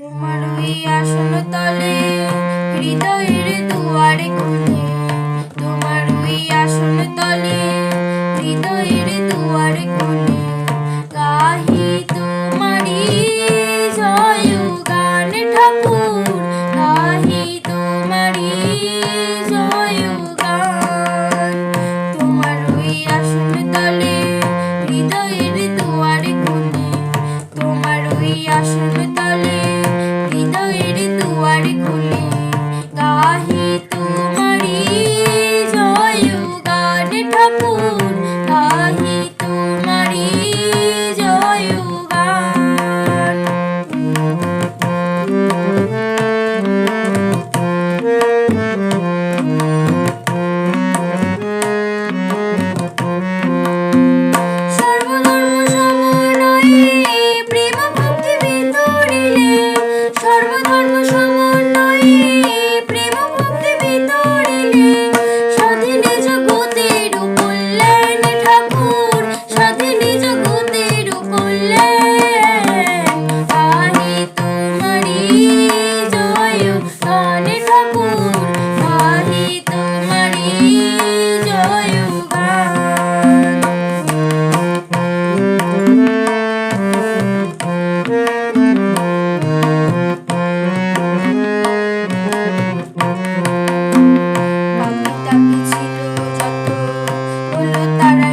তোমার ওই আসন তলে হৃদয়ের সর্বধর্ম that